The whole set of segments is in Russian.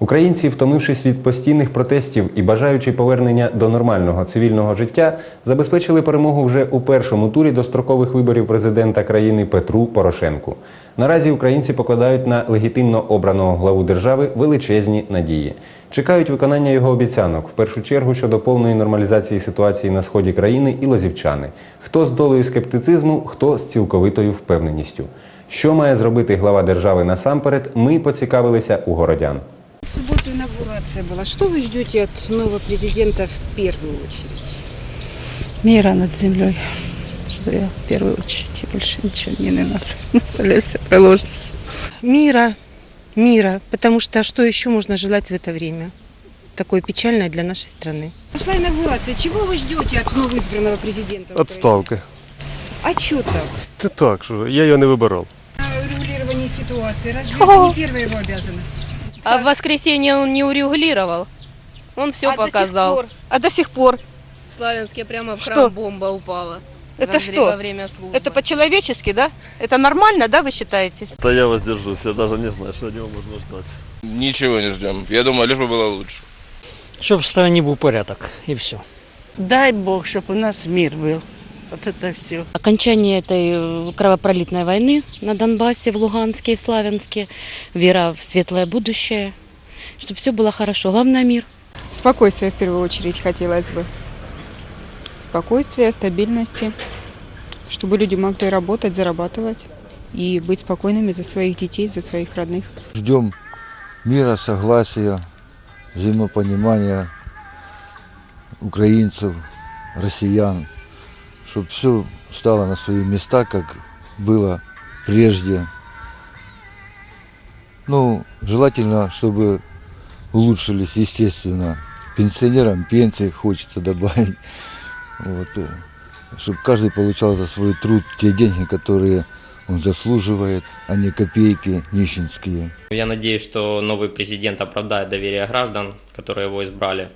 Українці, втомившись від постійних протестів і бажаючи повернення до нормального цивільного життя, забезпечили перемогу вже у першому турі дострокових виборів президента країни Петру Порошенку. Наразі українці покладають на легітимно обраного главу держави величезні надії. Чекають виконання його обіцянок, в першу чергу щодо повної нормалізації ситуації на сході країни і лозівчани. Хто з долею скептицизму, хто з цілковитою впевненістю. Що має зробити глава держави насамперед, ми поцікавилися у городян. Инаугурация была. Что вы ждете от нового президента в первую очередь? мира над землей. Что я в первую очередь, и больше ничего мне не надо. На столе все приложится. Мира, мира, потому что что еще можно желать в это время? Такое печальное для нашей страны. Пошла инаугурация. Чего вы ждете от новоизбранного президента? Украины? Отставки. А что так? Це так, що я його не вибирав. Регулирование ситуации. Разве это не первая его обязанность? А в воскресенье он не урегулировал. Он все показал. А до сих пор? В Славянске прямо в Что? храм бомба упала. Это во, что? Во время службы. Это по-человечески, да? Это нормально, да, вы считаете? Та я воздержусь, я навіть не знаю, що від нього можна ждати. Ничего не ждем. Я думаю, лишь бы было лучше. Щоб в стране був порядок, і все. Дай Бог, чтобы у нас мир был. Вот это все. Окончание этой э, кровопролитной войны на Донбассе, в Луганске и Славянске, вера в светлое будущее, чтобы все было хорошо. Главное мир. Спокойствия в первую очередь хотелось бы. Спокойствия, стабильности, чтобы люди могли работать, зарабатывать и быть спокойными за своих детей, за своих родных. Ждем мира, согласия, взаимопонимания украинцев, россиян, чтобы все стало на свои места, как было прежде. Ну, желательно, чтобы улучшились, естественно, пенсионерам пенсии хочется добавить. Вот, чтобы каждый получал за свой труд те деньги, которые он заслуживает, а не копейки нищенские. Я надеюсь, что новый президент оправдает доверие граждан, которые его избрали,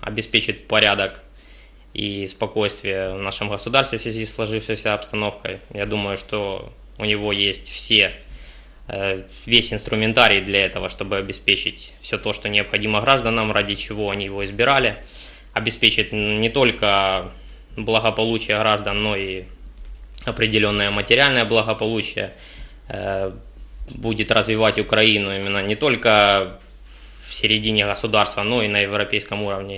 обеспечит порядок и спокойствие в нашем государстве в связи с сложившейся обстановкой. Я думаю, что у него есть все, э, весь инструментарий для этого, чтобы обеспечить все то, что необходимо гражданам, ради чего они его избирали, обеспечить не только благополучие граждан, но и определенное материальное благополучие, э, будет развивать Украину именно не только в середине государства, но и на европейском уровне.